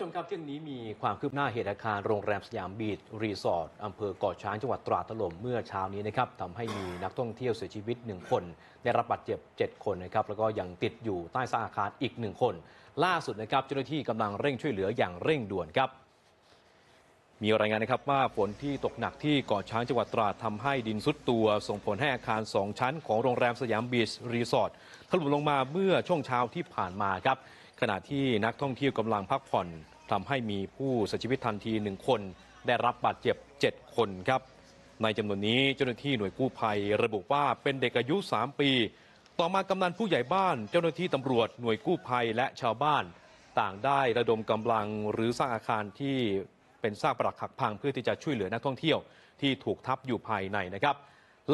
ผู้ชมครับเที่ยงนี้มีความคืบหน้าเหตุอาคารโรงแรมสยามบีชรีสอร์ทอำเภอเกาะช้างจังหวัดตราดถล่มเมื่อเช้านี้นะครับทำให้มีนักท่องเที่ยวเสียชีวิต 1 คน ได้รับบาดเจ็บ 7 คนนะครับแล้วก็ยังติดอยู่ใต้ซากอาคารอีก 1 คน ล่าสุดนะครับเจ้าหน้าที่กำลังเร่งช่วยเหลืออย่างเร่งด่วนครับ มีรายงานนะครับว่าฝนที่ตกหนักที่เกาะช้างจังหวัดตราดทำให้ดินซุดตัวส่งผลให้อาคาร 2 ชั้น ของโรงแรมสยามบีชรีสอร์ทถล่มลงมาเมื่อช่วงเช้าที่ผ่านมาครับขณะที่นักท่องเที่ยวกำลังพักผ่อน ทำให้มีผู้เสียชีวิตทันทีหนึ่งคน ได้รับบาดเจ็บ 7 คนครับ ในจำนวนนี้เจ้าหน้าที่หน่วยกู้ภัย ระบุว่าเป็นเด็กอายุ 3 ปี ต่อมากำนันผู้ใหญ่บ้าน เจ้าหน้าที่ตำรวจหน่วยกู้ภัยและชาวบ้าน ต่างได้ระดมกำลังหรือสร้างอาคารที่เป็นซากปรักหักพังเพื่อที่จะช่วยเหลือนักท่องเที่ยวที่ถูกทับอยู่ภายในนะครับ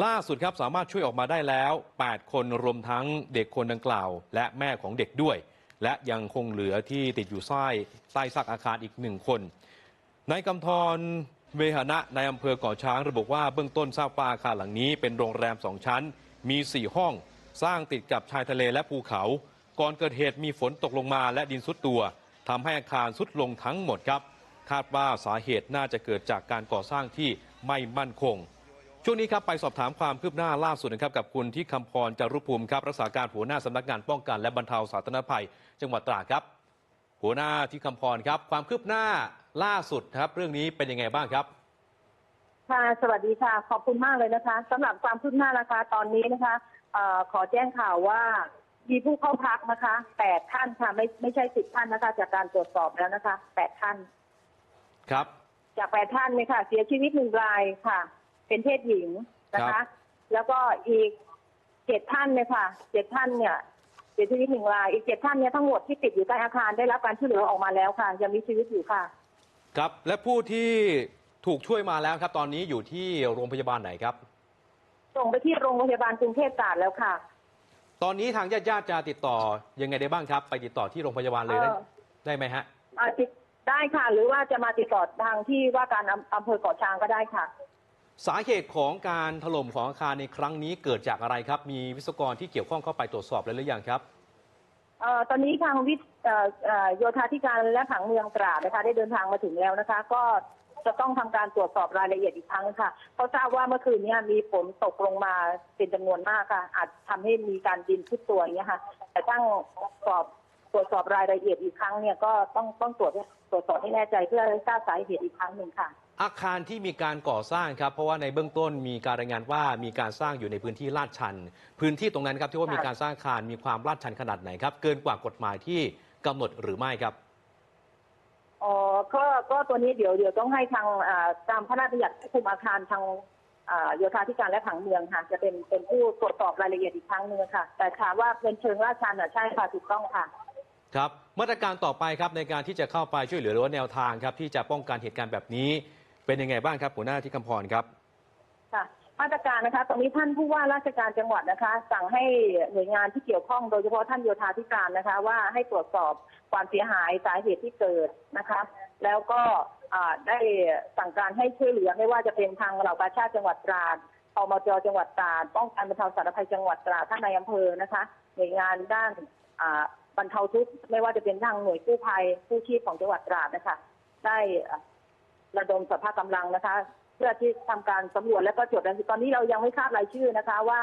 ล่าสุดครับสามารถช่วยออกมาได้แล้ว 8 คนรวมทั้งเด็กคนดังกล่าว และแม่ของเด็กด้วย และยังคงเหลือที่ติดอยู่ใต้ใต้ซากอาคารอีกหนึ่งคนนายกำธรเวหนะในอำเภอเกาะช้างระบุว่าเบื้องต้นทราบว่าอาคารหลังนี้เป็นโรงแรมสองชั้น มี 4 ห้อง สร้างติดกับชายทะเลและภูเขา ก่อนเกิดเหตุมีฝนตกลงมาและดินซุดตัวทำให้อาคารซุดลงทั้งหมดครับ คาดว่าสาเหตุน่าจะเกิดจากการก่อสร้างที่ไม่มั่นคง ช่วงนี้ครับไปสอบถามความคืบหน้าล่าสุดนะครับกับคุณที่คำพรจารุภูมิครับรักษาการหัวหน้าสำนักงานป้องกันและบรรเทาสาธารณภัย จังหวัดตราดครับ หัวหน้าที่คำพรครับ ความคืบหน้าล่าสุดครับ เรื่องนี้เป็นยังไงบ้างครับ ค่ะสวัสดีค่ะ ขอบคุณมากเลยนะคะสำหรับความคืบหน้านะคะตอนนี้นะคะเออขอแจ้งข่าวว่ามีผู้เข้าพักนะคะแปดท่านค่ะไม่ไม่ใช่สิบท่านนะคะ จากการตรวจสอบแล้วนะคะแปดท่าน ครับ จากแปดท่านเนี่ยค่ะ เสียชีวิตหนึ่งรายค่ะ เป็นเพศหญิงนะครัคะบแล้วก็อีกเจ็ดท่านเนี่ยค่ะเจ็ดท่านเนี่ยเสียชีวิตหนึ่งรายอีกเจ็ดท่านเนี่ยทั้งหมดที่ติดอยู่ใต้อาคารได้รับการช่วยเหลือออกมาแล้วค่ะ ยังมีชีวิตอยู่ค่ะ ครับและผู้ที่ถูกช่วยมาแล้วครับ ตอนนี้อยู่ที่โรงพยาบาลไหนครับ ส่งไปที่โรงพยาบาลกรุงเทพตราดแล้วค่ะ ตอนนี้ทางญาติญาติๆจะติดต่อยังไงได้บ้างครับ ไปติดต่อที่โรงพยาบาลเลยได้เอ่อ ได้ไหมฮะ อ่าติดได้ค่ะ หรือว่าจะมาติดต่อทางที่ว่าการอำอำเภอเกาะช้างก็ได้ค่ะ สาเหตุของการถล่มของอาคารในครั้งนี้เกิดจากอะไรครับ มีวิศวกรที่เกี่ยวข้องเข้าไปตรวจสอบแล้วหรือยังครับเอ่อตอนนี้ทางวิทย์เอ่อเอ่อโยธาธิการและผังเมืองตราดนะคะ ได้เดินทางมาถึงแล้วนะคะ ก็จะต้องทำการตรวจสอบรายละเอียดอีกครั้งค่ะ เพราะทราบว่าเมื่อคืนเนี้มีฝนตกลงมาเป็นจำนวนมากค่ะ อาจทำให้มีการดินทุดตัวอย่างเงี้ยค่ะ แต่ตั้งสอบตรวจสอบรายละเอียดอีกครั้งเนี่ยก็ต้องต้องตรวจตรวจสอบให้แน่ใจเพื่อให้ทราบสาเหตุอีกครั้งหนึ่งค่ะ อาคารที่มีการก่อสร้างครับ เพราะว่าในเบื้องต้นมีการรายงานว่ามีการสร้างอยู่ในพื้นที่ลาดชัน พื้นที่ตรงนั้นครับที่ว่าค่ะมีการสร้างอาคารมีความลาดชันขนาดไหนครับ เกินกว่ากฎหมายที่กำหนดหรือไม่ครับอ๋อก็ก็ตัวนี้เดี๋ยวเดี๋ยวต้องให้ทางอ่าตามพระราชบัญญัติควบคุมอาคารทางอ่าโยธาธิการและผังเมืองค่ะ จะเป็นเป็นผู้ตรวจสอบรายละเอียดอีกครั้งหนึงค่ะ แต่ถามว่าเป็นเชิงราชชันอะใช่ค่ะถูกต้องค่ะครับมาตรการต่อไปครับในการที่จะเข้าไปช่วยเหลือหรือว่าแนวทางครับที่จะป้องกันเหตุการณ์แบบนี้ เป็นยังไงบ้างครับหัวหน้าที่คำพรครับค่ะมาตรการนะคะ ตรงนี้ท่านผู้ว่าราชการจังหวัดนะคะ สั่งให้หน่วยงานที่เกี่ยวข้องโดยเฉพาะท่านโยธาธิการนะคะ ว่าให้ตรวจสอบความเสียหายสาเหตุที่เกิดนะคะ แล้วก็ได้สั่งการให้ช่วยเหลือไม่ว่าจะเป็นทางเหล่ากาชาติจังหวัดตราดอมจจังหวัดตราดป้องกันบรรเทาสาธารณภัยจังหวัดตราดท่านนายอำเภอนะคะ หน่วยงานด้านบรรเทาทุกข์ไม่ว่าจะเป็นทางหน่วยกู้ภัยกู้ชีพของจังหวัดตราดนะคะ ได้อ่า ระดมสภาพกำลังนะคะ เพื่อที่ทำการสำรวจและก็จดรายชื่อตอนนี้เรายังไม่ทราบรายชื่อนะคะว่า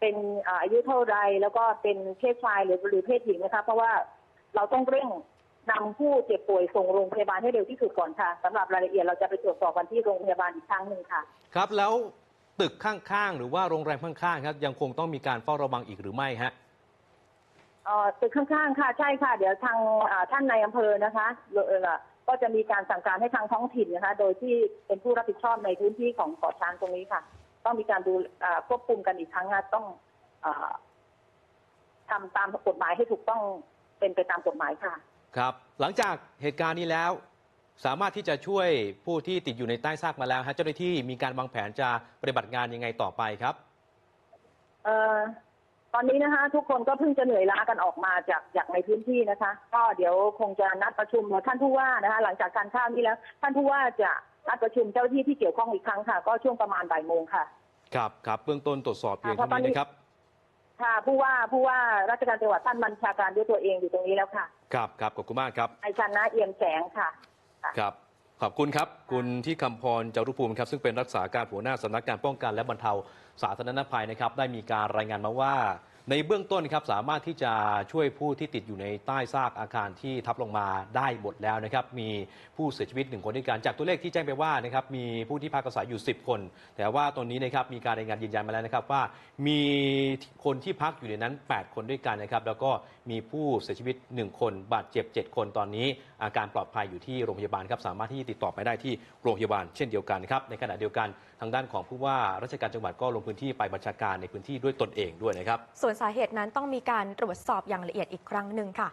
เป็นอ่าอายุเท่าไรแล้วก็เป็นเพศชายหรือหรือเพศหญิงนะคะ เพราะว่าเราต้องเร่งนำผู้เจ็บป่วยส่งโรงพยาบาลให้เร็วที่สุดก่อนค่ะสำหรับรายละเอียดเราจะไปตรวจสอบกันที่โรงพยาบาลอีกครั้งหนึ่งค่ะ ครับแล้วตึกข้างๆ หรือว่าโรงแรมข้างๆครับยังคงต้องมีการเฝ้าระวังอีกหรือไม่ฮะเอ่อตึกข้างๆ ค่ะใช่ค่ะ เดี๋ยวทางอ่าท่านในายอำเภอนะคะเอ่อ ก็จะมีการสั่งการให้ทางท้องถิ่นนะคะ โดยที่เป็นผู้รับผิดชอบในพื้นที่ของเกาะช้างตรงนี้ค่ะ ต้องมีการดูอ่าควบคุมกันอีกครั้งนะต้องอาทำตามกฎหมายให้ถูกต้องเป็นไปตามกฎหมายค่ะ ครับ หลังจากเหตุการณ์นี้แล้ว สามารถที่จะช่วยผู้ที่ติดอยู่ในใต้ซากมาแล้วฮะเจ้าหน้าที่มีการวางแผนจะปฏิบัติงานยังไงต่อไปครับ เอ่อ ตอนนี้นะคะ ทุกคนก็เพิ่งจะเหนื่อยล้ากันออกมาจากจากในพื้นที่นะคะ ก็เดี๋ยวคงจะนัดประชุมท่านผู้ว่านะคะ หลังจากการข้าวนี้แล้ว ท่านผู้ว่าจะนัดประชุมเจ้าหน้าที่ที่เกี่ยวข้องอีกครั้งค่ะ ก็ช่วงประมาณบ่ายโมงค่ะครับครับเบื้องต้นตรวจสอบเพียงค่ะเพราะตอนเท่านี้นี้นะครับค่ะผู้ว่าผู้ว่าราชการจังหวัดท่านบัญชาการด้วยตัวเองอยู่ตรงนี้แล้วค่ะ ครับครับขอบคุณมากครับนายชันนะเอี่ยมแสงค่ะ ครับ ขอบคุณครับ คุณที่คำพรจารุภูมิครับซึ่งเป็นรักษาการหัวหน้าสำนักการป้องกันและบรรเทาสาธารณภัยนะครับ ได้มีการรายงานมาว่า ในเบื้องต้นครับสามารถที่จะช่วยผู้ที่ติดอยู่ในใต้ซากอาคารที่ทับลงมาได้หมดแล้วนะครับ มีผู้เสียชีวิตหนึ่งคนด้วยกันจากตัวเลขที่แจ้งไปว่านะครับมีผู้ที่พักอาศัยอยู่ 10 คน แต่ว่าตอนนี้นะครับมีการรายงานยืนยันมาแล้วนะครับว่ามีคนที่พักอยู่ในนั้น 8 คนด้วยกันนะครับแล้วก็มีผู้เสียชีวิต 1 คนบาดเจ็บ 7 คนตอนนี้ อาการปลอดภัยอยู่ที่โรงพยาบาลครับสามารถที่จะติดต่อไปได้ที่โรงพยาบาลเช่นเดียวกันครับในขณะเดียวกันทางด้านของผู้ว่าราชการจังหวัดก็ลงพื้นที่ไปบัญชาการในพื้นที่ด้วยตนเองด้วยนะครับส่วนสาเหตุนั้นต้องมีการตรวจสอบอย่างละเอียดอีกครั้งหนึ่งค่ะ